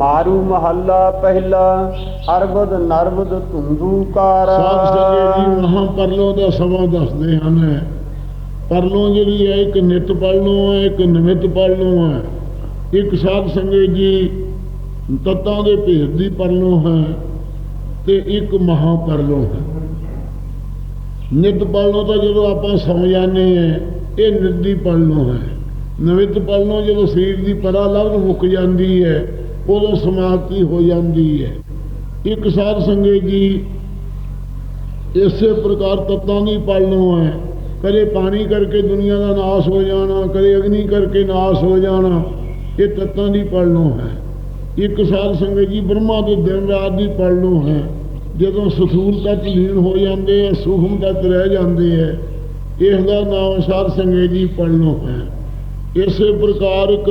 ਮਾਰੂ ਮਹੱਲਾ ਪਹਿਲਾ ਅਰਬਦ ਨਰਬਦ ਧੁੰਦੂਕਾਰ ਸਾਧ ਸੰਗਤ ਜੀ, ਮਹਾਂ ਪਰਲੋ ਦਾ ਸਮਾਂ ਦੱਸਦੇ ਹਨ। ਪਰਲੋ ਜਿਹੜੀ ਹੈ, ਇੱਕ ਨਿਤ ਪਰਲੋ ਹੈ, ਇੱਕ ਨਿਮਿਤ ਪਰਲੋ ਹੈ। ਇੱਕ ਸਾਧ ਸੰਗਤ ਜੀ, ਤਤਾਂ ਦੇ ਭੇਦ ਦੀ ਪਰਲੋ ਹੈ ਤੇ ਇੱਕ ਮਹਾਂ ਪਰਲੋ ਹੈ। ਨਿਤ ਪਰਲੋ ਤਾਂ ਜਦੋਂ ਆਪਾਂ ਸੌ ਜਾਂਦੇ ਹਾਂ, ਇਹ ਨਿਤ ਦੀ ਪਰਲੋ ਹੈ। ਨਿਮਿਤ ਪਰਲੋ ਜਦੋਂ ਸਰੀਰ ਦੀ ਪਰਾ ਲਫ਼ਜ਼ ਮੁੱਕ ਜਾਂਦੀ ਹੈ। ਉਦੋਂ ਸਮਾਪਤੀ ਹੋ ਜਾਂਦੀ ਹੈ। ਇੱਕ ਸਾਧ ਸੰਗਤ ਜੀ ਇਸੇ ਪ੍ਰਕਾਰ ਤੱਤਾਂ ਦੀ ਪਾਲਣੋ ਹੈ। ਕਦੇ ਪਾਣੀ ਕਰਕੇ ਦੁਨੀਆ ਦਾ ਨਾਸ ਹੋ ਜਾਣਾ, ਕਦੇ ਅਗਨੀ ਕਰਕੇ ਨਾਸ ਹੋ ਜਾਣਾ, ਇਹ ਤੱਤਾਂ ਦੀ ਪਾਲਣੋ ਹੈ। ਇੱਕ ਸਾਧ ਸੰਗਤ ਜੀ ਬ੍ਰਹਮਾ ਦੇ ਦਿਨ ਰਾਤ ਦੀ ਪਾਲਣੋ ਹੈ। ਜਦੋਂ ਸਸੂਰ ਤੱਤ ਲੀਨ ਹੋ ਜਾਂਦੇ ਆ ਸੂਖਮ ਤੱਤ ਰਹਿ ਜਾਂਦੇ ਆ ਇਸ ਦਾ ਨਾਮ ਸਾਧ ਸੰਗਤ ਜੀ ਪਾਲਣੋ ਹੈ। ਇਸੇ ਪ੍ਰਕਾਰ ਇੱਕ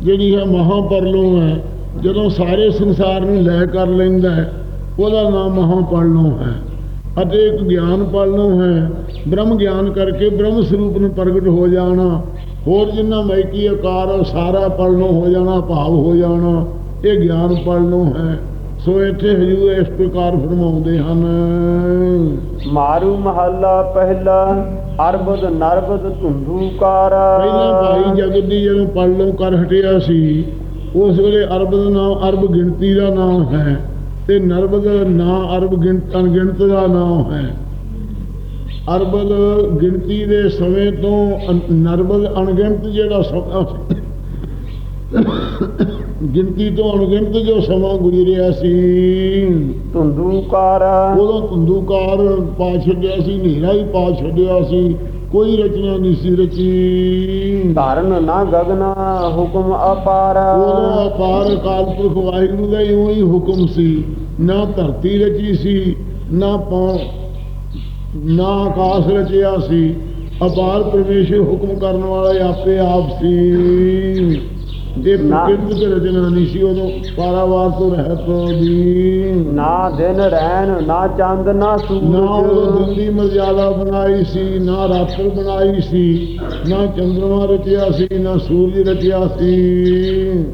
ਜਿਹੜੀ ਹੈ ਮਹਾਪਰਲੋ ਹੈ ਜਦੋਂ ਸਾਰੇ ਸੰਸਾਰ ਨੂੰ ਲੈ ਕਰ ਲੈਂਦਾ ਹੈ ਉਹਦਾ ਨਾਮ ਮਹਾਪਰਲੋ ਹੈ। ਅਤੇ ਇੱਕ ਗਿਆਨ ਪਾਲਣੋ ਹੈ। ਬ੍ਰਹਮ ਗਿਆਨ ਕਰਕੇ ਬ੍ਰਹਮ ਸਰੂਪ ਨੂੰ ਪ੍ਰਗਟ ਹੋ ਜਾਣਾ ਹੋਰ ਜਿੰਨਾ ਮੈਕੀ ਆਕਾਰ ਸਾਰਾ ਪਰਲੋ ਹੋ ਜਾਣਾ ਭਾਵ ਹੋ ਜਾਣਾ ਇਹ ਗਿਆਨ ਪਰਲੋ ਹੈ। ਸੋ ਇੱਥੇ ਹਜੂਰ ਇਸ ਪ੍ਰਕਾਰ ਫਰਮਾਉਂਦੇ ਹਨ। ਮਾਰੂ ਮਹੱਲਾ ਪਹਿਲਾ ਅਰਬਦ ਨਰਬਦ ਧੁੰਦੂਕਾਰ ਪਹਿਲਾਂ ਭਾਈ ਜਗਤ ਦੀ ਜਦੋਂ ਪਰਲੋ ਕਰ ਹਟਿਆ ਸੀ ਉਸ ਵੇਲੇ ਅਰਬ ਦਾ ਨਾਮ ਅਰਬ ਗਿਣਤੀ ਦਾ ਨਾਮ ਹੈ ਤੇ ਨਰਬਦ ਨਾਂ ਅਰਬ ਗਿਣਤ ਦਾ ਨਾਮ ਹੈ। ਅਰਬਦ ਗਿਣਤੀ ਦੇ ਸਮੇਂ ਤੋਂ ਨਰਬਦ ਅਣਗਿਣਤ ਜਿਹੜਾ ਸਮਾਂ ਗਿਣਤੀ ਤੋਂ ਅਣਗਿਣਤ ਜੋ ਸਮਾਂ ਗੁਜ਼ਰਿਆ ਸੀ ਧੁੰਦੂਕਾਰ। ਉਦੋਂ ਧੁੰਦੂਕਾਰ ਪਾ ਛੱਡਿਆ ਸੀ ਹਨੇਰਾ ਹੀ ਪਾ ਛੱਡਿਆ ਸੀ। ਕੋਈ ਰਚਨਾ ਨਹੀਂ ਸੀ ਰਚੀ। ਧਰਨ ਨਾ ਗਗਨ ਹੁਕਮ ਅਪਾਰ। ਉਦੋਂ ਅਪਾਰ ਅਕਾਲ ਪੁਰਖ ਵਾਹਿਗੁਰੂ ਦਾ ਇਉਂ ਹੀ ਹੁਕਮ ਸੀ। ਨਾ ਧਰਤੀ ਰਚੀ ਸੀ ਨਾ ਪੌ ਨਾ ਆਕਾਸ਼ ਰਚਿਆ ਸੀ। ਅਪਾਰ ਪਰਮੇਸ਼ਰ ਹੁਕਮ ਕਰਨ ਵਾਲਾ ਆਪੇ ਆਪ ਸੀ। ਨਾ- ਪ੍ਰਕਿਰਤ ਰਚਨਾ ਨਹੀਂ ਸੀ ਉਦੋਂ ਪਾਰਾਵਾਰ ਤੋਂ ਰਹਿਤ ਦੀ ਨਾ ਦਿਨ ਰਹਿਣ ਨਾ ਚੰਦ ਨਾ ਨਾ ਸੂਰਜ ਦਿਨ ਦੀ ਮਰਜ਼ਾਦਾ ਬਣਾਈ ਸੀ ਨਾ ਰਾਤਰ ਬਣਾਈ ਸੀ ਨਾ ਚੰਦਰਮਾ ਰਚਿਆ ਸੀ ਨਾ ਸੂਰਜ ਰਚਿਆ ਸੀ।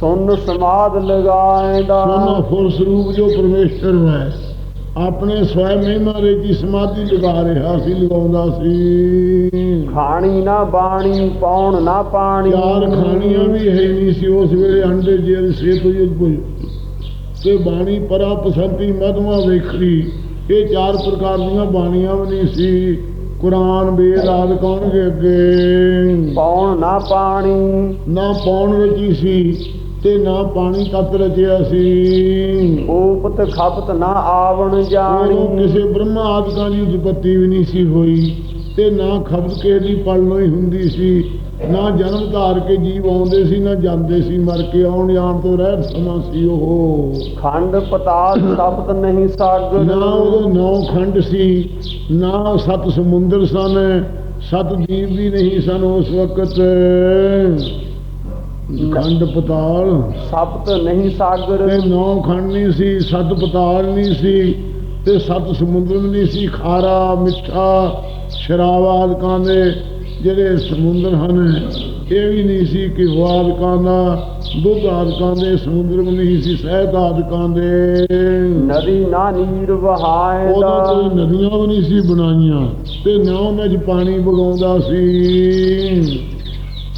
ਸੁਨ ਸਮਾਦ ਲਗਾਏਦਾ। ਸੋਨਾ ਫੁਰ ਸਰੂਪ ਜੋ ਪਰਮੇਸ਼ਰ ਹੈ। ਆਪਣੇ ਸਵੈ ਮਹਿਮਾ ਰੇਜੀ ਸਮਾਧੀ ਲਗਾ ਰਿਹਾ ਸੀ ਲਗਾਉਂਦਾ ਸੀ। ਖਾਣੀ ਨਾ ਬਾਣੀ ਪੌਣ ਨਾ ਪਾਣੀ। ਚਾਰ ਖਾਣੀਆਂ ਵੀ ਹੈ ਨਹੀਂ ਸੀ ਉਸ ਵੇਲੇ ਅੰਡੇ ਜੇਲ ਸੇਤ ਯੁੱਧ ਤੇ ਬਾਣੀ ਪਰਾ ਪਸੰਤੀ ਮਧਮਾ ਵੇਖਰੀ ਇਹ ਚਾਰ ਪ੍ਰਕਾਰ ਦੀਆਂ ਬਾਣੀਆਂ ਵੀ ਨਹੀਂ ਸੀ। ਕੁਰਾਨ ਵੇਦ ਆਦਿ ਕੌਣਗੇ ਅੱਗੇ ਪੌਣ ਨਾ ਪਾਣੀ। ਨਾ ਪੌਣ ਰਚੀ ਸੀ। ਤੇ ਨਾ ਪਾਣੀ ਤਤ ਰਚਿਆ ਸੀ। ਉਪਤ ਖਪਤ ਨਾ ਆਵਣ ਜਾਣੀ। ਕਿਸੇ ਬ੍ਰਹਮਾ ਆਦਿਕਾਂ ਦੀ ਉਤਪਤੀ ਵੀ ਨਹੀਂ ਸੀ ਹੋਈ ਤੇ ਨਾ ਖਬਰ ਕੇ ਦੀ ਪਲਨੋ ਹੀ ਹੁੰਦੀ ਸੀ। ਨਾ ਜਨਮ ਧਾਰ ਕੇ ਜੀਵ ਆਉਂਦੇ ਸੀ ਨਾ ਜਾਂਦੇ ਸੀ ਮਰ ਕੇ ਆਉਣ ਜਾਣ ਤੋਂ ਰਹਿਤ ਸਮਾਂ ਸੀ ਉਹ। ਖੰਡ ਪਤਾਲ ਸਪਤ ਨਹੀਂ ਸਾਗਰ। ਨਾ ਉਦੋਂ ਨੌ ਖੰਡ ਸੀ ਨਾ ਸੱਤ ਸਮੁੰਦਰ ਸਨ ਸੱਤ ਜੀਵ ਵੀ ਨਹੀਂ ਸਨ ਉਸ ਵਕਤ। ਖੰਡ ਪਤਾਲ। ਸਪਤ ਨਹੀਂ ਸਾਗਰ। ਤੇ ਨੌ ਖੰਡ ਨਹੀਂ ਸੀ ਸੱਤ ਪਤਾਲ ਨਹੀਂ ਸੀ ਤੇ ਸੱਤ ਸਮੁੰਦਰ ਨਹੀਂ ਸੀ ਖਾਰਾ ਮਿੱਠਾ ਸ਼ਰਾਬ ਆਦਿਕਾਂ ਦੇ ਜਿਹੜੇ ਸਮੁੰਦਰ ਹਨ ਇਹ ਵੀ ਨਹੀਂ ਸੀ ਕਿ ਆਦਿਕਾਂ ਦਾ ਦੁੱਧ ਆਦਿਕਾਂ ਦੇ ਸਮੁੰਦਰ ਵੀ ਨਹੀਂ ਸੀ ਸਹਿਤ ਆਦਿਕਾਂ ਦੇ ਨਦੀ ਨਾ ਨੀਰ ਵਹਾਏ ਉਦੋਂ ਦਾ ਨਦੀਆਂ ਵੀ ਨਹੀਂ ਸੀ ਬਣਾਈਆਂ ਤੇ ਨਾ ਉਹਨਾਂ 'ਚ ਪਾਣੀ ਵਗਾਉਂਦਾ ਸੀ।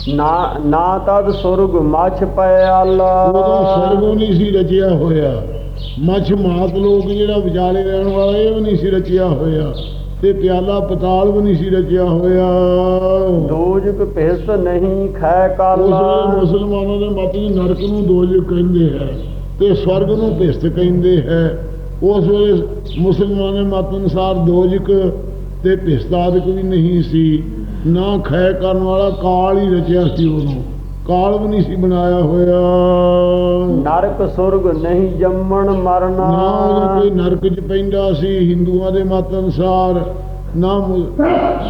ਨਾ ਨਾ ਤਦ ਸੁਰਗ ਮਛ ਪਿਆਲਾ ਉਦੋਂ ਸਰਗੋਂ ਨਹੀਂ ਸੀ ਰਚਿਆ ਹੋਇਆ। ਮੱਛ ਮਾਤ ਲੋਕ ਜਿਹੜਾ ਵਿਚਾਲੇ ਰਹਿਣ ਵਾਲਾ ਇਹ ਵੀ ਨਹੀਂ ਸੀ ਰਚਿਆ ਹੋਇਆ। ਤੇ ਪਿਆਲਾ ਪਤਾਲ ਵੀ ਨਹੀਂ ਸੀ ਰਚਿਆ ਹੋਇਆ। ਦੋਜਕ ਭਿਸ ਨਹੀਂ ਖੈ ਕਾਲਾ। ਮੁਸਲਮਾਨਾਂ ਦੇ ਮਤ ਵਿੱਚ ਨਰਕ ਨੂੰ ਦੋਜਕ ਕਹਿੰਦੇ ਹੈ ਤੇ ਸਵਰਗ ਨੂੰ ਭਿਸਤ ਕਹਿੰਦੇ ਹੈ। ਉਸ ਵੇਲੇ ਮੁਸਲਮਾਨਾਂ ਦੇ ਮਤ ਅਨੁਸਾਰ ਦੋਜਕ ਤੇ ਭਿਸਤ ਆਦਿਕ ਵੀ ਨਹੀਂ ਸੀ। ਨਾ ਖੈ ਕਰਨ ਵਾਲਾ ਕਾਲ ਹੀ ਰਚਿਆ ਸੀ ਉਹਨੂੰ। ਕਾਲ ਵੀ ਨਹੀਂ ਸੀ ਬਣਾਇਆ ਹੋਇਆ। ਨਰਕ ਸੁਰਗ ਨਹੀਂ ਜੰਮਣ ਮਰਨਾ। ਨਾ ਕੋਈ ਨਰਕ ਚ ਪੈਂਦਾ ਸੀ ਹਿੰਦੂਆਂ ਦੇ ਮਤ ਅਨੁਸਾਰ। ਨਾ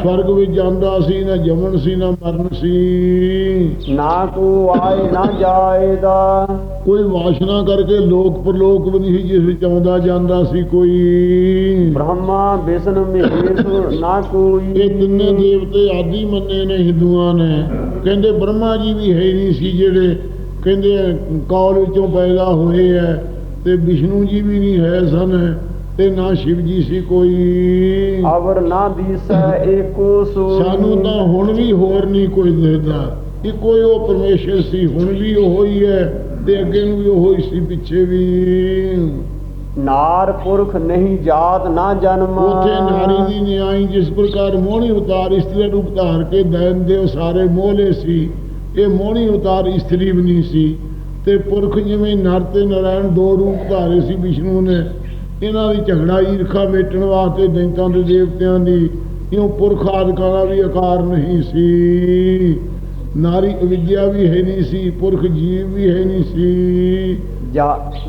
ਸਵਰਗ ਵਿੱਚ ਜਾਂਦਾ ਸੀ ਨਾ ਜਮਨ ਸੀ ਨਾ ਮਰਨ ਸੀ। ਨਾ ਕੋ ਆਏ ਨਾ ਜਾਏਦਾ ਕੋਈ ਵਾਸ਼ਨਾ ਕਰਕੇ ਲੋਕ ਪਰਲੋਕ ਵੀ ਨਹੀਂ ਜਿਸ ਵਿੱਚ ਆਉਂਦਾ ਜਾਂਦਾ ਸੀ ਕੋਈ। ਬ੍ਰਹਮਾ ਵਿਸ਼ਨ ਮਹੇਸ਼ ਨਾ ਕੋਈ। ਇਹ ਤਿੰਨੇ ਦੇਵਤੇ ਆਦੀ ਮੰਨੇ ਨੇ ਹਿੰਦੂਆਂ ਨੇ। ਕਹਿੰਦੇ ਬ੍ਰਹਮਾ ਜੀ ਵੀ ਹੈ ਨਹੀਂ ਸੀ ਜਿਹੜੇ ਕਹਿੰਦੇ ਕੌਲ ਵਿੱਚੋਂ ਪੈਦਾ ਹੋਏ ਐ ਤੇ ਵਿਸ਼ਨੂੰ ਜੀ ਵੀ ਨਹੀਂ ਹੈ ਸਨ। ਤੇ ਨਾ ਸ਼ਿਵ ਜੀ ਸੀ ਕੋਈ। ਅਵਰ ਨਾ ਦੀਸੈ ਏਕੋ ਸੋਈ। ਸਾਨੂੰ ਤਾਂ ਹੁਣ ਵੀ ਹੋਰ ਨਹੀਂ ਕੋਈ ਦਿਖਦਾ। ਇੱਕੋ ਹੀ ਉਹ ਪਰਮੇਸ਼ਰ ਸੀ ਹੁਣ ਵੀ ਉਹ ਹੀ ਹੈ ਤੇ ਅੱਗੇ ਨੂੰ ਵੀ ਉਹ ਹੀ ਸੀ ਪਿੱਛੇ ਵੀ। ਨਾਰ ਪੁਰਖ ਨਹੀਂ ਜਾਤ ਨਾ ਜਨਮ। ਉਥੇ ਨਾਰੀ ਦੀ ਨਿਆਈ ਜਿਸ ਪ੍ਰਕਾਰ ਮੋਹਣੀ ਉਤਾਰ ਇਸਤਰੀ ਰੂਪ ਧਾਰ ਕੇ ਦੈਨ ਦੇ ਸਾਰੇ ਮੋਹਲੇ ਸੀ ਇਹ ਮੋਹਣੀ ਉਤਾਰ ਇਸਤਰੀ ਨਹੀਂ ਸੀ। ਤੇ ਪੁਰਖ ਜਿਵੇਂ ਨਰ ਤੇ ਨਾਰਾਇਣ ਦੋ ਰੂਪ ਧਾਰੇ ਸੀ ਵਿਸ਼ਨੂੰ ਨੇ ਇਹਨਾਂ ਦੀ ਝਗੜਾ ਈਰਖਾ ਮੇਟਣ ਵਾਸਤੇ ਦੈਂਤਾਂ ਦੇ ਦੇਵਤਿਆਂ ਦੀ ਇਉਂ ਪੁਰਖ ਆਦਿਕਾਂ ਦਾ ਵੀ ਆਕਾਰ ਨਹੀਂ ਸੀ। ਨਾਰੀ ਅਵਿਦਿਆ ਵੀ ਹੈ ਨਹੀਂ ਸੀ ਪੁਰਖ ਜੀਵ ਵੀ ਹੈ ਨਹੀਂ ਸੀ।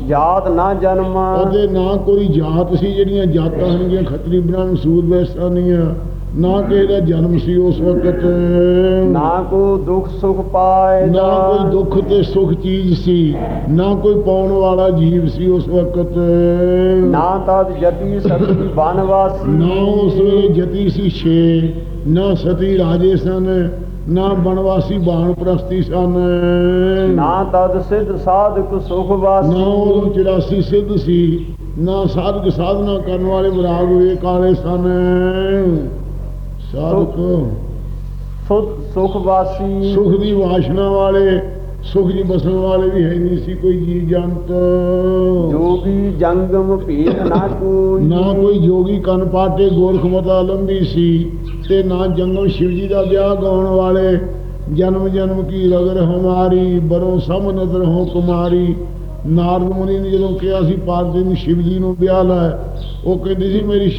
ਜਾਤ ਨਾ ਜਨਮ। ਉਹਦੇ ਨਾ ਕੋਈ ਜਾਤ ਸੀ ਜਿਹੜੀਆਂ ਜਾਤਾਂ ਹੋਣਗੀਆਂ ਖੱਤਰੀ ਬ੍ਰਾਹਮਣ ਸੂਦ ਵੈਸਾਨੀਆਂ ਨਾ ਕਿਸੇ ਦਾ ਜਨਮ ਸੀ ਉਸ ਵਕਤ। ਨਾ ਕੋ ਦੁਖ ਸੁਖ ਪਾਏ ਨਾ ਕੋਈ ਦੁੱਖ ਤੇ ਸੁਖ ਚੀਜ਼ ਸੀ ਨਾ ਕੋਈ ਪਾਉਣ ਵਾਲਾ ਜੀਵ ਸੀ ਉਸ ਵਕਤ। ਨਾ ਤਦ ਜਤੀ ਸਤੀ ਬਨਵਾਸੀ ਨਾ ਉਸ ਵੇਲੇ ਜਤੀ ਸੀ ਛੇ ਨਾ ਸਤੀ ਰਾਜੇ ਸਨ ਨਾ ਬਨਵਾਸੀ ਬਾਣ ਪ੍ਰਸਤੀ ਸਨ। ਨਾ ਤਦ ਸਿਧ ਸਾਧਕ ਸੁਖ ਨਾ ਵਾਸੀ ਉਦੋਂ 84 ਸਿੱਧ ਸੀ ਨਾ ਸਾਧਕ ਸਾਧਨਾ ਕਰਨ ਵਾਲੇ ਵਿਰਾਗ ਵੇ ਕਾਲੇ ਸਨ। ਸਾਧਕ ਸੁਧ ਸੁਖ ਵਾਸੀ। ਸੁਖ ਦੀ ਵਾਸ਼ਨਾ ਵਾਲੇ ਸੁਖ ਦੀ ਬਸਣ ਵਾਲੇ ਵੀ ਹੈ ਨਹੀਂ ਸੀ ਕੋਈ ਜੀ ਜੰਤ। ਜੋਗੀ ਜੰਗਮ ਭੇਦ ਨਾ ਕੋਈ। ਨਾ ਕੋਈ ਜੋਗੀ ਕੰਨ ਪਾਟੇ ਗੋਰਖ ਮਤਾ ਲੰਬੀ ਸੀ ਤੇ ਨਾ ਜੰਗਮ ਸ਼ਿਵ ਜੀ ਦਾ ਵਿਆਹ ਗਾਉਣ ਵਾਲੇ। ਜਨਮ ਜਨਮ ਕੀ ਰਗਰ ਹਮਾਰੀ ਬਰੋ ਸਮ ਨਦਰ ਹੋ ਕੁਮਾਰੀ। ਨਾਰਦ ਮੁਨੀ ਨੇ ਜਦੋਂ ਕਿਹਾ ਸੀ ਪਾਰਵਤੀ ਨੂੰ ਸ਼ਿਵ ਜੀ ਨੂੰ ਵਿਆਹ ਲੈ ਉਹ ਕਹਿੰਦੀ ਸੀ ਮੇਰੀ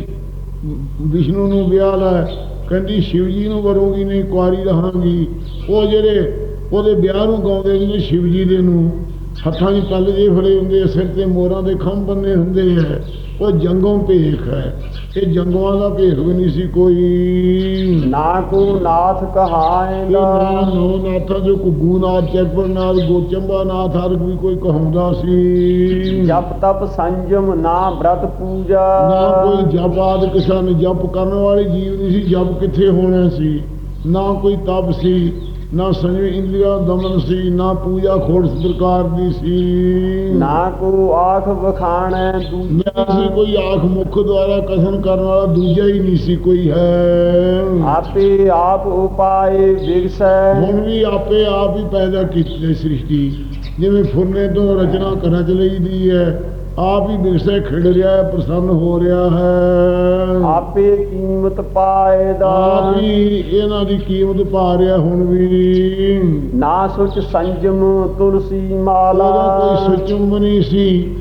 ਵਿਸ਼ਨੂੰ ਨੂੰ ਵਿਆਹ ਲੈ। ਕਹਿੰਦੀ ਸ਼ਿਵ ਜੀ ਨੂੰ ਵਰੋਗੀ ਨਹੀਂ, ਕੁਆਰੀ ਰਹਾਂਗੀ। ਉਹ ਜਿਹੜੇ ਉਹਦੇ ਵਿਆਹ ਨੂੰ ਗਾਉਂਦੇ ਨੇ ਸ਼ਿਵ ਜੀ ਦੇ ਨੂੰ। ਹੱਥਾਂ 'ਚ ਜੇ ਫੜੇ ਹੁੰਦੇ ਸਿਰ ਤੇ ਮੋਰਾਂ ਦੇ ਖੰਭ ਬੰਨੇ ਹੁੰਦੇ ਆ। ਉਹ ਜੰਗੋਂ ਭੇਖ ਹੈ। ਇਹ ਜੰਗਵਾਂ ਦਾ ਭੇਖ ਵੀ ਨਹੀਂ ਸੀ ਕੋਈ। ਨਾ ਕੋ ਨਾਥ ਇਹ ਕਹਾਏਂਦਾ ਨਾ ਨਾਥਾਂ ਜੋ ਕੁੱਗੂ ਨਾਥ ਚੈਪਰ ਨਾਥ ਗੋਚੰਬਾ ਨਾਥ ਹਰ ਵੀ ਕੋਈ ਕਹਾਉਂਦਾ ਸੀ। ਜਪ ਤਪ ਸੰਜਮ ਨਾ ਬ੍ਰਤ ਪੂਜਾ। ਨਾ ਕੋਈ ਜਪ ਆਦਿ ਕਿਸਨ ਜਪ ਕਰਨ ਵਾਲੇ ਜੀਵ ਨਹੀਂ ਸੀ ਜਪ ਕਿੱਥੇ ਹੋਣਾ ਸੀ? ਨਾ ਕੋਈ ਤਪ ਸੀ। ਨਾ ਸੰਜਮ ਇੰਦਰੀਆ ਦਮਨ ਸੀ ਨਾ ਪੂਜਾ ਖੋੜ ਪ੍ਰਕਾਰ ਦੀ ਸੀ। ਨਾ ਕੋ ਆਖ ਵਖਾਣੈ ਨਾ ਸੀ ਦੂਜਾ ਕੋਈ ਆਖ ਮੁਖ ਦੁਆਰਾ ਕਥਨ ਕਰਨ ਵਾਲਾ ਦੂਜਾ ਹੀ ਨਹੀਂ ਸੀ ਕੋਈ ਹੈ। ਆਪੇ ਆਪ ਉਪਾਏ ਵਿਗਸੈ। ਹੁਣ ਵੀ ਆਪੇ ਆਪ ਹੀ ਪੈਦਾ ਕੀਤੀ ਸ੍ਰਿਸ਼ਟੀ। ਜਿਵੇਂ ਫੁਰਨੇ ਤੋਂ ਰਚਨਾ ਕਰਾਂ ਚ ਲਈਦੀ ਹੈ ਆਪ ਹੀ ਵਿਰਸੇ ਖਿੜ ਰਿਹਾ ਹੈ ਪ੍ਰਸੰਨ ਹੋ ਰਿਹਾ ਹੈ। ਆਪੇ ਕੀਮਤ ਪਾਏ ਦਾ। ਆਪ ਹੀ ਇਹਨਾਂ ਦੀ ਕੀਮਤ ਪਾ ਰਿਹਾ ਹੁਣ ਵੀ। ਨਾ ਸੁਚ ਸੰਜਮ ਤੁਲਸੀ ਮਾਲਾ। ਉਹਦਾ ਕੋਈ ਸੁਚੁੰਬ ਨਹੀਂ ਸੀ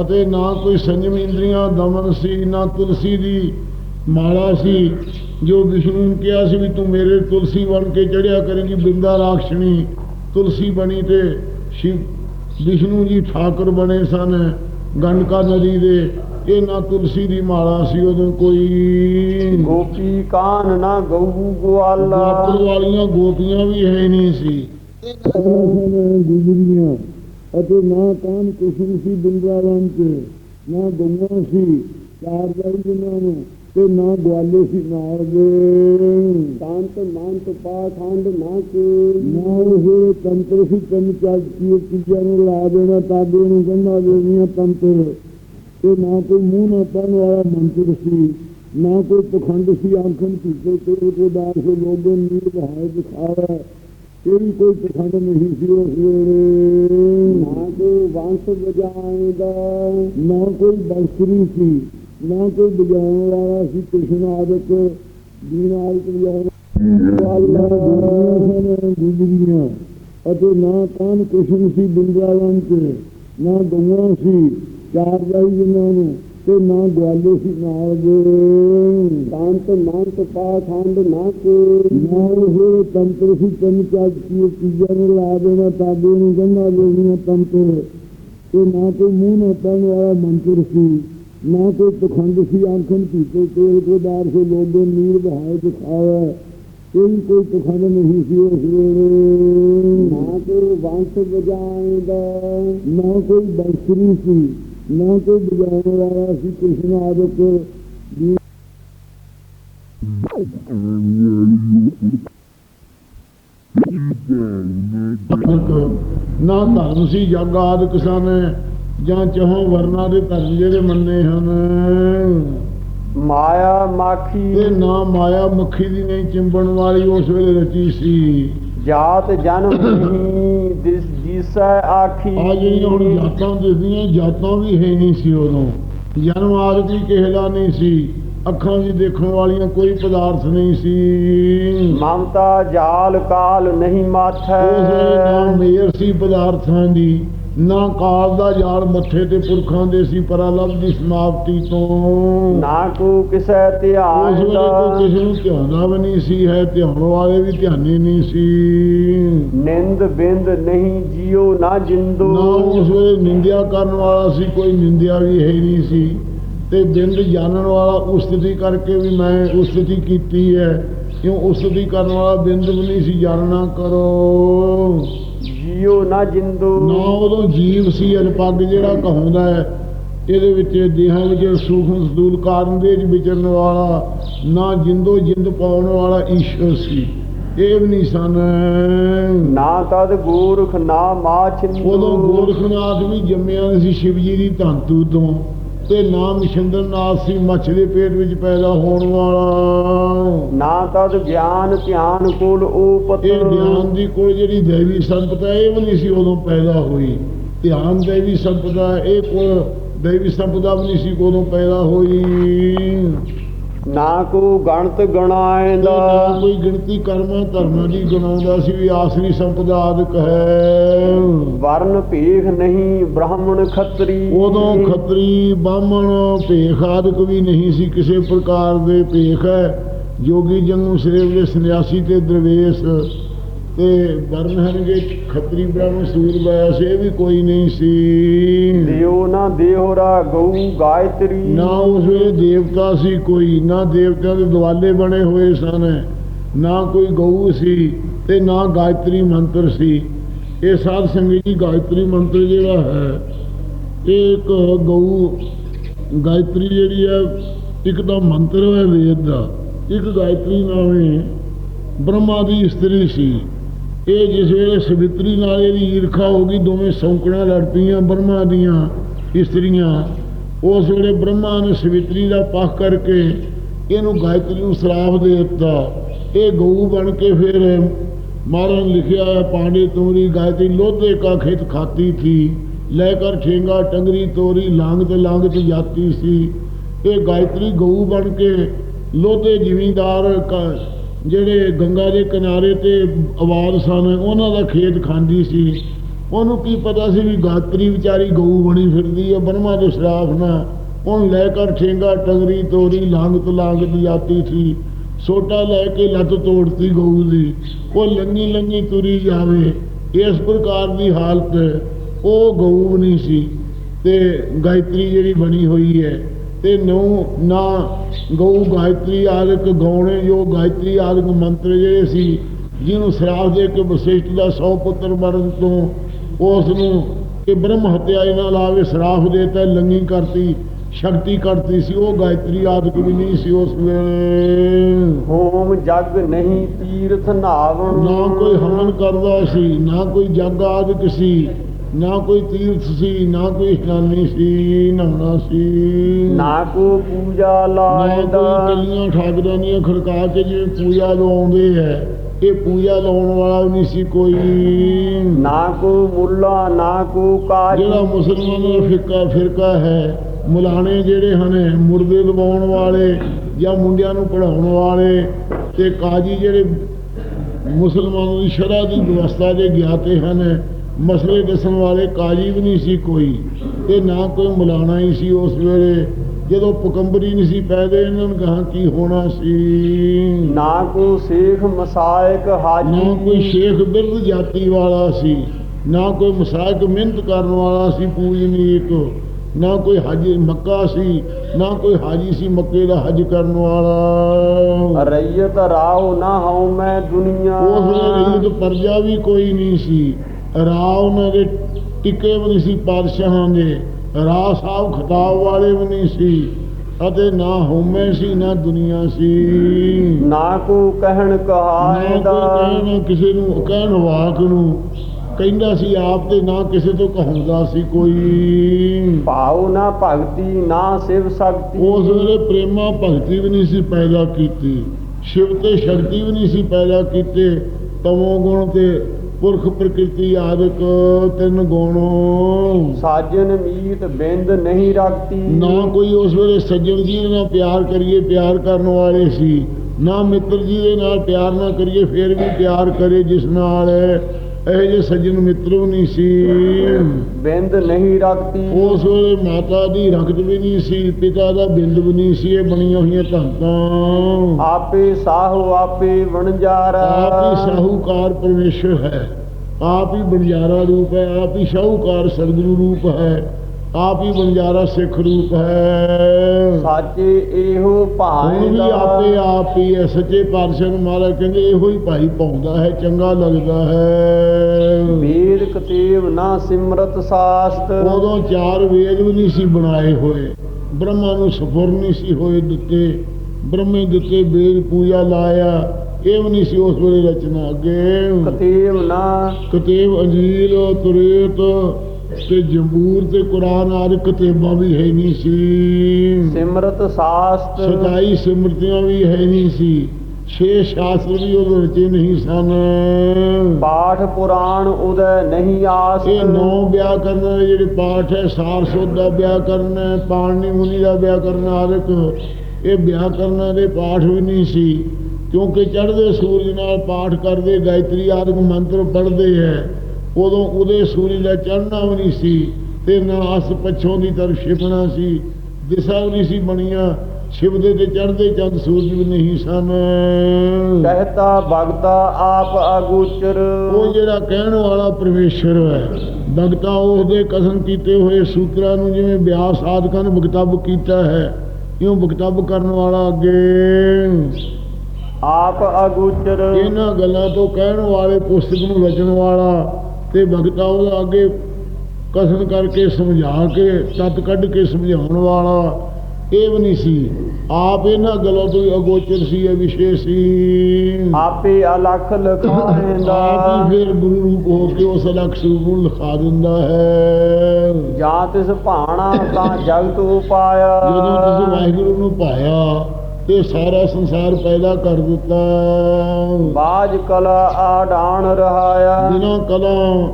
ਅਤੇ ਨਾ ਕੋਈ ਸੰਜਮ ਇੰਦਰੀਆਂ ਦਮਨ ਸੀ ਨਾ ਤੁਲਸੀ ਦੀ ਮਾਲਾ ਸੀ ਜੋ ਵਿਸ਼ਨੂੰ ਨੂੰ ਕਿਹਾ ਸੀ ਵੀ ਤੂੰ ਮੇਰੇ ਤੁਲਸੀ ਬਣ ਕੇ ਚੜਿਆ ਕਰੇਗੀ ਬਿੰਦਾ ਰਾਖਸ਼ਣੀ ਤੁਲਸੀ ਬਣੀ ਤੇ ਸ਼ਿਵ ਵਿਸ਼ਨੂੰ ਜੀ ਠਾਕੁਰ ਬਣੇ ਸਨ। ਗੰਡਕਾ ਨਦੀ ਦੇ ਇਹ ਨਾ ਤੁਲਸੀ ਦੀ ਮਾਲਾ ਸੀ ਉਦੋਂ ਕੋਈ। ਗੋਪੀ ਕਾਨ ਨਾ ਗਊ ਗਵਾਲਾ। ਗੋਪਰ ਵਾਲੀਆਂ ਗੋਪੀਆਂ ਵੀ ਹੈ ਨਹੀਂ ਸੀ। ਗੁਜਰੀਆਂ ਅਤੇ ਨਾ ਕਾਨ ਕੁਸਮ ਸੀ ਬਿੰਦਰਾਵਨ ਚ ਨਾ ਗੰਗਾ ਸੀ। ਚਾਰ ਜਾਈ ਜਿਨ੍ਹਾਂ ਨੂੰ। ਤੇ ਨਾ ਗਵਾਲੇ ਸੀ ਨਾਲ ਦੇ ਸ਼ਾਂਤ ਮੰਤ ਪਾਖੰਡ ਨਾ ਕੋ। ਨਾ ਉਹ ਤੰਤਰ ਸੀ ਤਨ ਚੱਜ ਕੀ ਚੀਜ਼ਾਂ ਨੂੰ ਲਾ ਦੇਣਾ ਤਾਬੇ ਨੂੰ ਗੰਗਾ ਦੇਣੀਆਂ ਤੰਤਰ। ਤੇ ਨਾ ਕੋਈ ਮੂੰਹ ਨਾ ਪੈਣ ਵਾਲਾ ਮੰਤਰ ਸੀ ਨਾ ਕੋਈ ਪਖੰਡ ਸੀ ਆਂਖਨ ਕੀਤੇ ਤੇ ਕੋ ਦਾਰ ਸੇ ਲੋਗਨ ਨੀਰ ਬਹਾਇ ਦਿਖਾਵਾ ਵੀ ਕੋਈ ਪਖੰਡ ਨਹੀਂ ਸੀ ਉਸ ਵੇਲੇ। ਨਾ ਕੋ ਵੰਸ਼ ਵਜਾਏਂਦਾ ਨਾ ਕੋਈ ਬੰਸਰੀ ਸੀ। ਨਾ ਕੋਈ ਵਜਾਉਣ ਵਾਲਾ ਸੀ ਕ੍ਰਿਸ਼ਨ ਆਦਿਕ ਦੀਨ ਆਦਿਕ ਵਾਲਾ ਗੁਜਰੀਆਂ ਅਤੇ ਨਾ ਕਾਨ ਕ੍ਰਿਸ਼ਨ ਸੀ ਬਿੰਦਰਾਵਨ ਚ ਨਾ ਗੰਗਾ ਸੀ ਚਾਰ ਜਾਈ ਜਿਨ੍ਹਾਂ ਨੂੰ ਤੇ ਨਾ ਗਵਾਲੇ ਸੀ ਨਾਲ ਦੇ। ਸ਼ਾਂਤ ਮੰਤ ਪਾਖੰਡ ਨਾ ਕੋ ਨਾ ਉਹ ਤੰਤਰ ਸੀ ਤਨ ਚੱਜ ਕੀ ਚੀਜ਼ਾਂ ਨੂੰ ਲਾ ਦੇਣਾ ਤਾਬੇ ਨੂੰ ਗੰਗਾ ਦੇਣੀਆਂ ਤੰਤਰ ਤੇ ਨਾ ਕੋਈ ਮੂੰਹ ਨਾ ਪੈਣ ਵਾਲਾ ਮੰਤਰ ਸੀ। ਨਾ ਕੋਈ ਪਖੰਡ ਸੀ ਆਂਖਨ ਕੀਤੇ ਤੇਲ ਕੋ ਦਾਰ ਸੇ ਲੋਗਨ ਨੀਰ ਬਹਾਇ ਇਹ ਵੀ ਕੋਈ ਪਖੰਡ ਨਹੀਂ ਸੀ ਉਸ ਵੇਲੇ। ਨਾ ਕੋ ਵੰਸ਼ ਵਜਾਏਂਦਾ ਨਾ ਕੋਈ ਬੰਸਰੀ ਸੀ ਨਾ ਕੋਈ ਵਜਾਉਣ ਵਾਲਾ ਸੀ ਕ੍ਰਿਸ਼ਨ ਆਦਿਕ। ਦੀ ਨਾ ਧਰਮ ਸੀ ਜਗ ਆਦਿਕ ਸਨ। ਜਾਂ ਚਹੋਂ ਵਰਨਾ ਦੇ ਧਰਮ ਜਿਹੜੇ ਮੰਨੇ ਹਨ। ਮਾਇਆ ਮਾਖੀ ਨਾ ਮਾਇਆ ਮੱਖੀ ਦੀ ਨਹੀਂ ਚਿੰਬਣ ਵਾਲੀ ਉਸ ਵੇਲੇ ਰਚੀ ਸੀ। ਜਾਤ ਜਨਮ ਨਹੀਂ ਦਿਸ ਜਿਸੈ ਆਖੀ। ਆ ਜਿਹੜੀਆਂ ਹੁਣ ਜਾਤਾਂ ਦਿਸਦੀਆਂ ਜਾਤਾਂ ਵੀ ਹੈ ਨਹੀਂ ਸੀ ਉਦੋਂ। ਜਨਮ ਆਦਿਕ ਵੀ ਕਿਸੇ ਦਾ ਨਹੀਂ ਸੀ। ਅੱਖਾਂ ਦੀ ਦੇਖਣ ਵਾਲੀਆਂ ਕੋਈ ਪਦਾਰਥ ਨਹੀਂ ਸੀ। ਮਮਤਾ ਜਾਲ ਕਾਲ ਨਹੀਂ ਮਾਥੈ। ਉਸ ਵੇਲੇ ਨਾ ਮੇਰ ਸੀ ਪਦਾਰਥਾਂ ਦੀ। ਨਾ ਕਾਲ ਦਾ ਜਾਲ ਮੱਥੇ ਤੇ ਪੁਰਖਾਂ ਦੇ ਸੀ ਪਰਾਲਬ ਦੀ ਸਮਾਪਤੀ ਤੋਂ। ਨਾ ਕੋ ਕਿਸੈ ਉਸ ਧਿਆਨ ਵੇਲੇ ਕੋਈ ਕਿਸੇ ਨੂੰ ਧਿਆਨਾ ਵੀ ਨਹੀਂ ਸੀ ਹੈ ਧਿਆਨ ਵਾਲੇ ਵੀ ਧਿਆਨੀ ਨਹੀਂ ਸੀ। ਨਿੰਦ ਬਿੰਦ ਨਹੀਂ ਜਿਉ ਨਾ ਜਿੰਦੂ। ਨਾ ਉਸ ਵੇਲੇ ਨਿੰਦਿਆ ਕਰਨ ਵਾਲਾ ਸੀ ਕੋਈ ਨਿੰਦਿਆ ਵੀ ਹੈ ਨਹੀਂ ਸੀ। ਤੇ ਬਿੰਦ ਜਾਣਨ ਵਾਲਾ ਉਸਤਤੀ ਕਰਕੇ ਵੀ ਮੈਂ ਉਸਤਤੀ ਕੀਤੀ ਹੈ। ਕਿਉਂ ਉਸਤਤੀ ਕਰਨ ਵਾਲਾ ਬਿੰਦ ਵੀ ਨਹੀਂ ਸੀ ਜਾਣਨਾ ਕਰੋ। ਜਿਉ ਨਾ ਜਿੰਦੂ। ਨਾ ਉਦੋਂ ਜੀਵ ਸੀ ਅਨਪੱਗ ਜਿਹੜਾ ਕਹਾਉਂਦਾ ਹੈ। ਇਹਦੇ ਵਿੱਚ ਦੇਹਾਂ ਵਿੱਚ ਸੂਖਮ ਸਦੂਲ ਕਾਰਨ ਦੇ ਵਿੱਚ ਵਿਚਰਨ ਵਾਲਾ ਨਾ ਜਿੰਦੋ ਜਿੰਦ ਪਾਉਣ ਵਾਲਾ ਈਸ਼ਵਰ ਸੀ। ਇਹ ਵੀ ਨਹੀਂ ਸਨ। ਨਾ ਤਦ ਗੋਰਖ ਨਾ ਮਾਛਿੰਦੂ ਉਦੋਂ ਗੋਰਖਨਾਥ ਵੀ ਜੰਮਿਆ ਸੀ ਸ਼ਿਵ ਜੀ ਦੀ ਧੰਤੂ ਤੋਂ। ਤੇ ਨਾਮ ਸ਼ੰਦਰਨਾਥ ਸੀ ਮੱਛ ਦੇ ਪੇਟ ਵਿੱਚ ਪੈਦਾ ਹੋਣ ਵਾਲਾ। ਨਾ ਤਦ ਗਿਆਨ ਧਿਆਨ ਕੁਲ ਊਪਤ ਇਹ ਗਿਆਨ ਦੀ ਕੋਲ ਜਿਹੜੀ ਦੇਵੀ ਸੰਪਦਾ ਇਹ ਵੀ ਨਹੀਂ ਸੀ ਉਦੋਂ ਪੈਦਾ ਹੋਈ। ਧਿਆਨ ਦੇਵੀ ਸੰਪਦਾ ਇਹ ਕੋਲ ਦੇਵੀ ਸੰਪਦਾ ਵੀ ਨਹੀਂ ਸੀ ਉਦੋਂ ਪੈਦਾ ਹੋਈ। ਨਾ ਕੋ ਗਣਤ ਗਣਾਇਂਦਾ। ਕੋਈ ਗਿਣਤੀ ਕਰਮਾਂ ਧਰਮਾਂ ਦੀ ਗਣਾਉਂਦਾ ਸੀ ਵੀ ਆਸਰੀ ਸੰਪਦਾ ਆਦਿਕ ਹੈ ਵਰਨ ਭੇਖ ਨਹੀਂ ਬ੍ਰਾਹਮਣ ਖੱਤਰੀ। ਉਦੋਂ ਖੱਤਰੀ ਬਾਹਮਣ ਭੇਖ ਆਦਿਕ ਵੀ ਨਹੀਂ ਸੀ ਕਿਸੇ ਪ੍ਰਕਾਰ ਦੇ ਭੇਖ ਹੈ। ਜੋਗੀ ਜੰਗੂ ਸੇਵ ਦੇ ਸੰਨਿਆਸੀ ਤੇ ਦਰਵੇਸ਼ ਤੇ ਵਰਨ ਹਨਗੇ ਖੱਤਰੀ ਬ੍ਰਾਹਮਣ ਸੂਰ ਵੈਸ ਇਹ ਵੀ ਕੋਈ ਨਹੀਂ ਸੀ। ਦਿਓ ਨਾ ਦੇਹਰਾ ਗਊ ਗਾਇਤਰੀ। ਨਾ ਉਸ ਵੇਲੇ ਦੇਵਤਾ ਸੀ ਕੋਈ ਨਾ ਦੇਵਤਿਆਂ ਦੇ ਦੁਆਲੇ ਬਣੇ ਹੋਏ ਸਨ ਨਾ ਕੋਈ ਗਊ ਸੀ ਤੇ ਨਾ ਗਾਇਤਰੀ ਮੰਤਰ ਸੀ। ਇਹ ਸਾਧ ਸੰਗਤ ਜੀ ਗਾਇਤਰੀ ਮੰਤਰ ਜਿਹੜਾ ਹੈ ਇਹ ਇੱਕ ਗਊ ਗਾਇਤਰੀ ਜਿਹੜੀ ਹੈ ਇੱਕ ਤਾਂ ਮੰਤਰ ਹੈ ਵੇਦ ਦਾ ਇੱਕ ਗਾਇਤਰੀ ਨਾਮੇ ਬ੍ਰਹਮਾ ਦੀ ਇਸਤਰੀ ਸੀ। ਇਹ ਜਿਸ ਵੇਲੇ ਸਵਿਤਰੀ ਨਾਲ ਇਹਦੀ ਈਰਖਾ ਹੋ ਗਈ, ਦੋਵੇਂ ਸੌਂਕਣਾ ਲੜ ਪਈਆਂ, ਬ੍ਰਹਮਾ ਦੀਆਂ ਇਸਤਰੀਆਂ। ਉਸ ਵੇਲੇ ਬ੍ਰਹਮਾ ਨੇ ਸਵਿਤਰੀ ਦਾ ਪੱਖ ਕਰਕੇ ਇਹਨੂੰ ਗਾਇਤਰੀ ਨੂੰ ਸਰਾਪ ਦੇ ਦਿੱਤਾ। ਇਹ ਗਊ ਬਣ ਕੇ ਫਿਰ ਮਹਾਰਾਜ ਲਿਖਿਆ ਹੈ ਪਾਂਡੇ ਤੋਰੀ ਗਾਇਤਰੀ ਲੋਧੇ ਕਾ ਖੇਤ ਖਾਤੀ ਥੀ, ਲੈ ਕਰ ਠੇਂਗਾ ਟੰਗਰੀ ਤੋਰੀ, ਲਾਂਗ ਤੇ ਲਾਂਗ ਤੇ ਜਾਤੀ ਸੀ। ਇਹ ਗਾਇਤਰੀ ਗਊ ਬਣ ਕੇ ਲੋਧੇ ਜ਼ਿਮੀਂਦਾਰ ਕ- ਜਿਹੜੇ ਗੰਗਾ ਦੇ ਕਿਨਾਰੇ ਤੇ ਆਵਾਜ਼ ਸਨ, ਉਹਨਾਂ ਦਾ ਖੇਤ ਖਾਂਦੀ ਸੀ। ਉਹਨੂੰ ਕੀ ਪਤਾ ਸੀ ਵੀ ਗਾਤਰੀ ਵਿਚਾਰੀ ਗਊ ਬਣੀ ਫਿਰਦੀ ਹੈ ਬਰਮਾ ਦੇ ਸ਼ਰਾਫ ਨਾਲ। ਉਹਨ ਲੈ ਕਰ ਠੇਂਗਾ, ਟੰਗਰੀ, ਤੋਰੀ, ਲਾਂਗਤ ਲਾਂਗਤ ਜਾਤੀ ਸੀ। ਸੋਟਾ ਲੈ ਕੇ ਲੱਤ ਤੋੜਤੀ ਗਊ ਦੀ। ਉਹ ਲੰਗੀ ਲੰਗੀ ਤੁਰੀ ਜਾਵੇ। ਇਸ ਪ੍ਰਕਾਰ ਦੀ ਹਾਲਤ, ਉਹ ਗਊ ਨਹੀਂ ਸੀ ਤੇ ਗਾਇਤਰੀ ਜਿਹੜੀ ਬਣੀ ਹੋਈ ਹੈ ਤੇ ਨੌ ਨਾ ਗਊ ਗਾਇਤਰੀ ਆਦਿਕ ਗਾਉਣੇ ਜੋ ਗਾਇਤਰੀ ਆਦਿਕ ਮੰਤਰ ਜਿਹੜੇ ਸੀ ਜਿਹਨੂੰ ਸਰਾਪ ਦੇ ਕੇ ਵਸਿਸ਼ਟ ਦਾ ਸੌ ਪੁੱਤਰ ਮਰਨ ਤੋਂ ਉਸ ਨੂੰ ਕਿ ਬ੍ਰਹਮ ਹੱਤਿਆ ਇਹਨਾਂ ਲਾਵੇ ਸਰਾਪ ਦੇਤਾ ਲੰਗੀ ਕਰਤੀ ਸ਼ਕਤੀ ਕਰਤੀ ਸੀ ਉਹ ਗਾਇਤਰੀ ਆਦਿਕ ਵੀ ਨਹੀਂ ਸੀ ਉਸ ਵੇਲੇ ਹੋਮ ਜਗ ਨਹੀਂ ਤੀਰਥ ਨਾਵਣ। ਨਾ ਕੋਈ ਹਵਨ ਕਰਦਾ ਸੀ ਨਾ ਕੋਈ ਜਗ ਆਦਿਕ ਸੀ ਨਾ ਕੋਈ ਤੀਰਥ ਸੀ ਨਾ ਕੋਈ ਇਸ਼ਨਾਨੀ ਸੀ ਨਹਾਉਣਾ ਸੀ। ਨਾ ਕੋ ਪੂਜਾ ਨਾ ਲਾਇਦਾ ਕੋਈ ਕਲੀਆਂ ਠਾਕਰਾਨੀਆਂ ਖੜਕਾ ਕੇ ਜਿਵੇਂ ਪੂਜਾ ਲਾਉਂਦੇ ਹੈ ਇਹ ਪੂਜਾ ਲਾਉਣ ਵਾਲਾ ਵੀ ਨਹੀਂ ਸੀ ਕੋਈ। ਨਾ ਕੋ ਮੁੱਲਾ ਨਾ ਕੋ ਕਾਜੀ ਜਿਹੜਾ ਮੁਸਲਮਾਨਾਂ ਦਾ ਫਿਰਕਾ ਫਿਰਕਾ ਹੈ ਮੁਲਾਣੇ ਜਿਹੜੇ ਹਨ ਮੁਰਦੇ ਦਬਾਉਣ ਵਾਲੇ ਜਾਂ ਮੁੰਡਿਆਂ ਨੂੰ ਪੜਾਉਣ ਵਾਲੇ ਤੇ ਕਾਜੀ ਜਿਹੜੇ ਮੁਸਲਮਾਨਾਂ ਦੀ ਸ਼ਰ੍ਹਾ ਦੀ ਵਿਵਸਥਾ ਦੇ ਗਿਆਤੇ ਹਨ ਮਸਲੇ ਦੱਸਣ ਵਾਲੇ ਕਾਜੀ ਵੀ ਨਹੀਂ ਸੀ ਕੋਈ ਤੇ ਨਾ ਕੋਈ ਮੁਲਾਣਾ ਹੀ ਸੀ ਉਸ ਵੇਲੇ। ਜਦੋਂ ਪਕੰਬਰੀ ਨਹੀਂ ਸੀ ਪੈਦੇ ਇਹਨਾਂ ਨੂੰ ਕਹਾਂ ਕੀ ਹੋਣਾ ਸੀ? ਨਾ ਕੋ ਸੇਖ ਮਸਾਇਕ ਹਾਜੀ ਨਾ ਕੋਈ ਸ਼ੇਖ ਬਿਰਧ ਜਾਤੀ ਵਾਲਾ ਸੀ ਨਾ ਕੋਈ ਮਸਾਇਕ ਮਿਹਨਤ ਕਰਨ ਵਾਲਾ ਸੀ ਪੂਜਨੀਕ ਨਾ ਕੋਈ ਹਾਜੀ ਮੱਕਾ ਸੀ ਨਾ ਕੋਈ ਹਾਜੀ ਸੀ ਮੱਕੇ ਦਾ ਹਜ ਕਰਨ ਵਾਲਾ। ਰਈਅਤ ਰਾਉ ਨਾ ਹਉ ਮੈਂ ਦੁਨੀਆ। ਉਸ ਰੀਤ ਪਰਜਾ ਵੀ ਕੋਈ ਨਹੀਂ ਸੀ। ਰਾਹ ਉਹਨਾਂ ਦੇ ਟਿੱਕੇ ਵੀ ਨਹੀਂ ਸੀ ਪਾਦਸ਼ਾਹਾਂ ਦੇ। ਰਾਹ ਸਾਹਿਬ ਖਿਤਾਬ ਵਾਲੇ ਵੀ ਨਹੀਂ ਸੀ ਅਤੇ ਨਾ ਹਉਮੈ ਸੀ ਨਾ ਦੁਨੀਆ ਸੀ। ਨਾ ਕੋ ਕਹਿਣ ਨਾ ਕਹਾਏ ਦਾ। ਕਹਿਣ ਕਿਸੇ ਨੂੰ ਕਹਿਣ ਵਾਕ ਨੂੰ। ਕਹਿੰਦਾ ਸੀ ਆਪ ਤੇ ਨਾ ਕਿਸੇ ਤੋਂ ਕਹਾਉਂਦਾ ਸੀ ਕੋਈ। ਭਾਉ ਨਾ ਭਗਤੀ ਨਾ ਸਿਵ ਸਕਤੀ। ਉਸ ਵੇਲੇ ਪ੍ਰੇਮਾ ਭਗਤੀ ਵੀ ਨਹੀਂ ਸੀ ਪੈਦਾ ਕੀਤੀ। ਸ਼ਿਵ ਤੇ ਸ਼ਕਤੀ ਵੀ ਨਹੀਂ ਸੀ ਪੈਦਾ ਕੀਤੇ। ਤਮੋ ਗੁਣ ਤੇ ਪੁਰਖ ਪ੍ਰਕਿਰਤੀ ਆਦਿਕ ਤਿੰਨ ਗੁਣ। ਸਾਜਨ ਮੀਤ ਬਿੰਦ ਨਹੀਂ ਰੱਖਤੀ। ਨਾ ਕੋਈ ਉਸ ਵੇਲੇ ਸੱਜਣ ਜੀ ਨਾਲ ਪਿਆਰ ਕਰੀਏ ਪਿਆਰ ਕਰਨ ਵਾਲੇ ਸੀ। ਨਾ ਮਿੱਤਰ ਜੀ ਦੇ ਨਾਲ ਪਿਆਰ ਨਾ ਕਰੀਏ ਫਿਰ ਵੀ ਪਿਆਰ ਕਰੇ ਜਿਸ ਨਾਲ ਇਹ ਜੇ ਸੱਜਣ ਮਿੱਤਰ ਨਹੀਂ ਸੀ। ਬਿੰਦ ਨਹੀਂ ਰੱਖਤੀ ਉਸ ਵੇਲੇ ਮਾਤਾ ਦੀ ਰਕਤ ਵੀ ਨਹੀਂ ਸੀ ਪਿਤਾ ਦਾ ਬਿੰਦ ਵੀ ਨਹੀਂ ਸੀ ਇਹ ਬਣੀਆਂ ਹੋਈਆਂ ਧੰਤਾਂ ਆਪੇ ਸਾਹੋ ਆਪੇ ਵਣਜਾਰਾ। ਆਪ ਸਾਹੂਕਾਰ ਪਰਮੇਸ਼ਰ ਹੈ। ਆਪ ਹੀ ਬੰਜਾਰਾ ਰੂਪ ਹੈ ਆਪ ਹੀ ਸ਼ਾਹੂਕਾਰ ਸਤਿਗੁਰੂ ਰੂਪ ਹੈ। ਆਪ ਹੀ ਬੰਜਾਰਾ ਸਿੱਖ ਰੂਪ ਹੈ। ਸਾਚੇ ਇਹੋ ਵੀ ਦਾ ਆਪੇ ਆਪ ਹੀ ਹੈ ਸੱਚੇ ਪਾਤਸ਼ਾਹ ਨੂੰ ਮਹਾਰਾਜ ਕਹਿੰਦੇ ਇਹੋ ਹੀ ਭਾਈ ਪਾਉਂਦਾ ਹੈ ਚੰਗਾ ਲੱਗਦਾ ਹੈ। ਵੇਦ ਕਤੇਵ ਨਾ ਸਿਮਰਤ ਸਾਸਤ। ਉਦੋਂ ਚਾਰ ਵੇਦ ਵੀ ਨਹੀਂ ਸੀ ਬਣਾਏ ਹੋਏ। ਬ੍ਰਹਮਾ ਨੂੰ ਸਫੁਰ ਨਹੀਂ ਸੀ ਹੋਏ ਦਿੱਤੇ। ਬ੍ਰਹਮੇ ਦਿੱਤੇ ਵੇਦ ਪੂਜਾ ਲਾਇਆ। ਇਹ ਵੀ ਨਹੀਂ ਸੀ ਉਸ ਵੇਲੇ ਰਚਨਾ ਅੱਗੇ। ਕਤੇਵ ਨਾ ਕਤੇਬ ਅੰਜੀਲ ਤੁਰੇਤ। ਤੇ ਜੰਬੂਰ ਤੇ ਕੁਰਾਨ ਆਦਿ ਕਿਤਾਬਾਂ ਵੀ ਹੈ ਨਹੀਂ ਸੀ। ਸਿਮਰਤ ਸਾਸਤ ਸਤਾਈ ਸਿਮਰਤੀਆਂ ਵੀ ਹੈ ਨਹੀਂ ਸੀ। ਛੇ ਸ਼ਾਸਤਰ ਵੀ ਉਹਦੇ ਵਿੱਚ ਨਹੀਂ ਸਨ। ਪਾਠ ਪੁਰਾਣ ਉਦੈ ਨਹੀਂ ਆਸ ਇਹ ਨੌ ਵਿਆਕਰਨ ਦੇ ਜਿਹੜੇ ਪਾਠ ਹੈ ਸਾਰ ਸੋਧ ਦਾ ਵਿਆਕਰਨ ਹੈ ਪਾਣਨੀ ਮੁਨੀ ਦਾ ਵਿਆਕਰਨ ਆਦਿਕ ਇਹ ਵਿਆਕਰਨਾਂ ਦੇ ਪਾਠ ਵੀ ਨਹੀਂ ਸੀ। ਕਿਉਂਕਿ ਚੜ੍ਹਦੇ ਸੂਰਜ ਨਾਲ ਪਾਠ ਕਰਦੇ ਗਾਇਤਰੀ ਆਦਿਕ ਮੰਤਰ ਪੜ੍ਹਦੇ ਹੈ। ਉਦੋਂ ਉਹਦੇ ਸੂਰਜ ਦਾ ਚੜ੍ਹਨਾ ਵੀ ਨਹੀਂ ਸੀ ਤੇ ਨਾ ਅਸ ਪੱਛੋਂ ਦੀ ਤਰਫ ਛਿਪਣਾ ਸੀ। ਦਿਸ਼ਾ ਵੀ ਨਹੀਂ ਸੀ ਬਣੀਆਂ। ਸ਼ਿਵ ਦੇ ਤੇ ਚੜ੍ਹਦੇ ਚੰਦ ਸੂਰਜ ਵੀ ਨਹੀਂ ਸਨ। ਕਹਤਾ ਭਗਤਾ ਆਪ ਅਗੋਚਰ। ਉਹ ਜਿਹੜਾ ਕਹਿਣ ਵਾਲਾ ਪਰਮੇਸ਼ਰ ਹੈ ਭਗਤਾ ਉਹਦੇ ਕਸਮ ਕੀਤੇ ਹੋਏ ਸੂਤਰਾਂ ਨੂੰ ਜਿਵੇਂ ਵਿਆਸ ਆਦਿਕਾਂ ਨੇ ਬਖਤਬ ਕੀਤਾ ਹੈ ਇਉਂ ਬਖਤਬ ਕਰਨ ਵਾਲਾ ਅੱਗੇ। ਆਪ ਅਗੋਚਰ। ਇਹਨਾਂ ਗੱਲਾਂ ਤੋਂ ਕਹਿਣ ਵਾਲੇ ਪੁਸਤਕ ਨੂੰ ਰਚਣ ਵਾਲਾ ਤੇ ਭਗਤਾ ਉਹਦਾ ਅੱਗੇ ਕਸਮ ਕਰਕੇ ਸਮਝਾ ਕੇ ਤਤ ਕੱਢ ਕੇ ਸਮਝਾਉਣ ਵਾਲਾ ਇਹ ਵੀ ਨਹੀਂ ਸੀ। ਆਪ ਇਹਨਾਂ ਗੱਲਾਂ ਤੋਂ ਅਗੋਚਰ ਸੀ ਇਹ ਵਿਸ਼ੇ ਸੀ। ਆਪੇ ਅਲਖ ਲਖਾਇਂਦਾ ਆਪ ਹੀ ਫਿਰ ਗੁਰੂ ਰੂਪ ਹੋ ਕੇ ਉਸ ਅਲੱਖ ਨੂੰ ਲਿਖਾ ਦਿੰਦਾ ਹੈ। ਜਾਂ ਤਿਸ ਭਾਣਾ ਤਾਂ ਜਗਤ ਉਪਾਇਆ। ਜਦੋਂ ਤੁਸੀਂ ਵਾਹਿਗੁਰੂ ਨੂੰ ਪਾਇਆ ਤੇ ਸਾਰਾ ਸੰਸਾਰ ਪੈਦਾ ਕਰ ਦਿੱਤਾ। ਬਾਜ ਕਲਾ ਆਡਾਣ ਰਹਾਇਆ। ਬਿਨਾਂ ਕਲਾ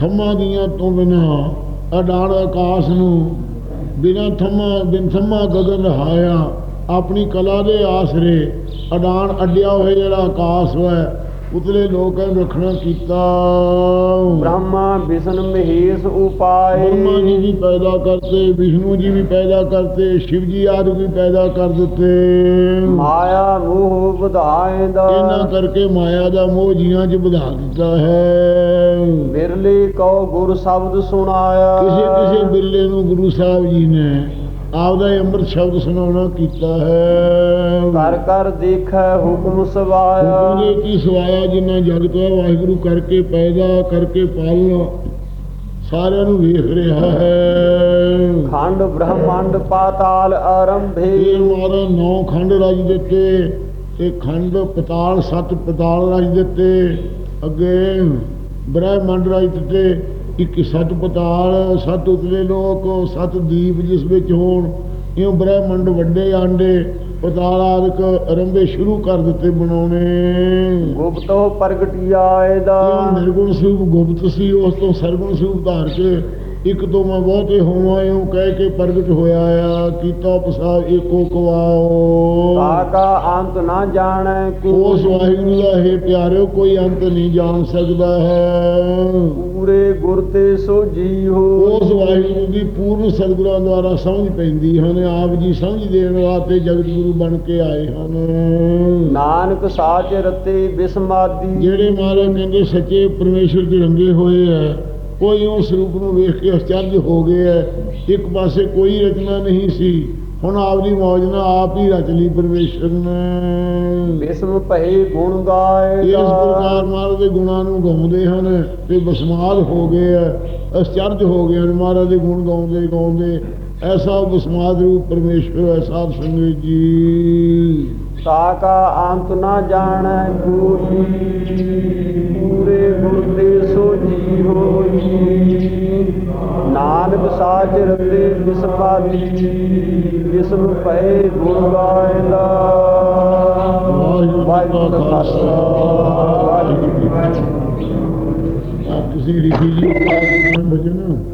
ਥੰਮਾਂ ਦੀਆਂ ਤੋਂ ਬਿਨਾਂ ਅਡਾਣ ਆਕਾਸ਼ ਨੂੰ ਬਿਨਾਂ ਥੰਮਾਂ ਬਿਨ ਥੰਮਾ ਗਗਨ ਰਹਾਇਆ। ਆਪਣੀ ਕਲਾ ਦੇ ਆਸਰੇ ਅਡਾਣ ਅੱਡਿਆ ਹੋਇਆ ਜਿਹੜਾ ਆਕਾਸ਼ ਹੈ ਉਤਲੇ ਲੋਕਾਂ ਰੱਖਣਾ ਕੀਤਾ। ਬ੍ਰਹਮਾ ਵਿਸ਼ਨ ਮਹੇਸ਼ ਉਪਾਏ। ਬ੍ਰਹਮਾ ਜੀ ਵੀ ਪੈਦਾ ਕਰਤੇ ਵਿਸ਼ਨੂੰ ਜੀ ਵੀ ਪੈਦਾ ਕਰਤੇ ਸ਼ਿਵ ਜੀ ਆਦਿ ਵੀ ਪੈਦਾ ਕਰ ਦਿੱਤੇ। ਮਾਇਆ ਮੋਹ ਵਧਾਇਂਦਾ ਇਹਨਾਂ ਕਰਕੇ ਮਾਇਆ ਦਾ ਮੋਹ ਜੀਆਂ 'ਚ ਵਧਾ ਦਿੱਤਾ ਹੈ। ਬਿਰਲੇ ਕਉ ਗੁਰ ਸ਼ਬਦ ਸੁਣਾਇਆ। ਕਿਸੇ ਕਿਸੇ ਬਿਰਲੇ ਨੂੰ ਗੁਰੂ ਸਾਹਿਬ ਜੀ ਨੇ ਆਪਦਾ ਅੰਮ੍ਰਿਤ ਸ਼ਬਦ ਸੁਣਾਉਣਾ ਕੀਤਾ ਹੈ। ਕਰ ਕਰ ਦੇਖੈ ਹੁਕਮ ਸਵਾਇਆ। ਦੇ ਕੀ ਸਵਾਇਆ? ਜਿੰਨਾ ਜਗਤ ਹੈ ਵਾਹਿਗੁਰੂ ਕਰਕੇ ਪੈਦਾ ਕਰਕੇ ਪਾਲਣਾ। ਸਾਰਿਆਂ ਨੂੰ ਵੇਖ ਰਿਹਾ ਹੈ। ਖੰਡ ਬ੍ਰਹਮੰਡ ਪਾਤਾਲ ਆਰੰਭੇ। ਇਹ ਮਾਰਾ ਨੌ ਖੰਡ ਰਜ ਦਿੱਤੇ ਤੇ ਖੰਡ ਪਤਾਲ ਸੱਤ ਪਤਾਲ ਰਜ ਦਿੱਤੇ। ਅੱਗੇ ਬ੍ਰਹਮੰਡ ਰਜ ਦਿੱਤੇ। ਇੱਕ ਸੱਤ ਪਤਾਲ ਸੱਤ ਉਤਲੇ ਲੋਕ ਸੱਤ ਦੀਪ ਜਿਸ ਵਿੱਚ ਹੋਣ ਇਉਂ ਬ੍ਰਹਮੰਡ ਵੱਡੇ ਆਂਡੇ ਪਤਾਲ ਆਦਿਕ ਅਰੰਭੇ ਸ਼ੁਰੂ ਕਰ ਦਿੱਤੇ ਬਣਾਉਣੇ। ਗੁਪਤੋ ਪ੍ਰਗਟਿਆ ਇਹਦਾ। ਇਹ ਨਿਰਗੁਣ ਸਰੂਪ ਗੁਪਤ ਸੀ ਉਸ ਤੋਂ ਸਰਗੁਣ ਸਰੂਪ ਧਾਰ ਕੇ ਇੱਕ ਤੋਂ ਮੈਂ ਬਹੁਤੇ ਹੋਵਾਂ ਇਉਂ ਕਹਿ ਕੇ ਪ੍ਰਗਟ ਹੋਇਆ ਆ ਕੀਤਾ ਪਸਾਰ ਏਕੋ ਕਵਾਓ। ਕਾਕਾ ਅੰਤ ਨਾ ਜਾਣੈ ਕੋ ਉਸ ਵਾਹਿਗੁਰੂ ਦਾ ਹੈ ਪਿਆਰਿਓ ਕੋਈ ਅੰਤ ਨਹੀਂ ਜਾਣ ਸਕਦਾ ਹੈ। ਪੂਰੇ ਗੁਰ ਤੇ ਸੋ ਜੀਹੋ ਉਸ ਵਾਹਿਗੁਰੂ ਦੀ ਪੂਰਨ ਸਤਿਗੁਰਾਂ ਦੁਆਰਾ ਸਮਝ ਪੈਂਦੀ ਹਨ ਆਪ ਜੀ ਸਮਝ ਦੇਣ ਵਾਸਤੇ ਜਗਤ ਗੁਰੂ ਬਣ ਕੇ ਆਏ ਹਨ। ਨਾਨਕ ਸਾਚ ਰਤੇ ਬਿਸਮਾਦੀ। ਜਿਹੜੇ ਮਹਾਰਾਜ ਕਹਿੰਦੇ ਸੱਚੇ ਪਰਮੇਸ਼ਰ ਦੇ ਰੰਗੇ ਹੋਏ ਹੈ ਕੋਈ ਉਸ ਰੂਪ ਨੂੰ ਵੇਖ ਕੇ ਅਚਰਜ ਹੋ ਗਏ ਹੈ। ਇੱਕ ਪਾਸੇ ਕੋਈ ਰਚਨਾ ਨਹੀਂ ਸੀ। ਹੁਣ ਆਪਦੀ ਮੌਜ ਨਾਲ ਆਪ ਹੀ ਰਚ ਲਈ ਪਰਮੇਸ਼ਰ ਨੇ। ਭਏ ਗੁਣ ਗਾਏ ਇਸ ਪ੍ਰਕਾਰ ਮਹਾਰਾਜ ਦੇ ਗੁਣਾਂ ਨੂੰ ਗਾਉਂਦੇ ਹਨ ਤੇ ਬਸਮਾਦ ਹੋ ਗਏ ਆ ਅਸਚਰਜ ਹੋ ਗਏ ਹਨ ਮਹਾਰਾਜ ਦੇ ਗੁਣ ਗਾਉਂਦੇ ਗਾਉਂਦੇ। ਐਸਾ ਬਸਮਾਦ ਰੂਪ ਪਰਮੇਸ਼ਰ ਸਾਧ ਸੰਗਤ ਜੀ। ਤਾ ਕਾ ਅੰਤ ਨਾ ਜਾਣੈ ਕੋਈ ਨਾਨਕ ਸਾਚ ਰਤੇ ਬਿਸਮਾਦੀ ਬਿਸਮ ਭਏ ਗੁਣ ਗਾਇਦਾ। ਵਾਹਿਗੁਰੂ ਜੀ ਕਾ ਖਾਲਸਾ। ਵਾਹਿਗੁਰੂ ਜੀ ਕੀ ਫਤਿਹ। ਆਪ ਤੁਸੀਂ ਲਿਖੀ ਜੀ ਬਚਨ।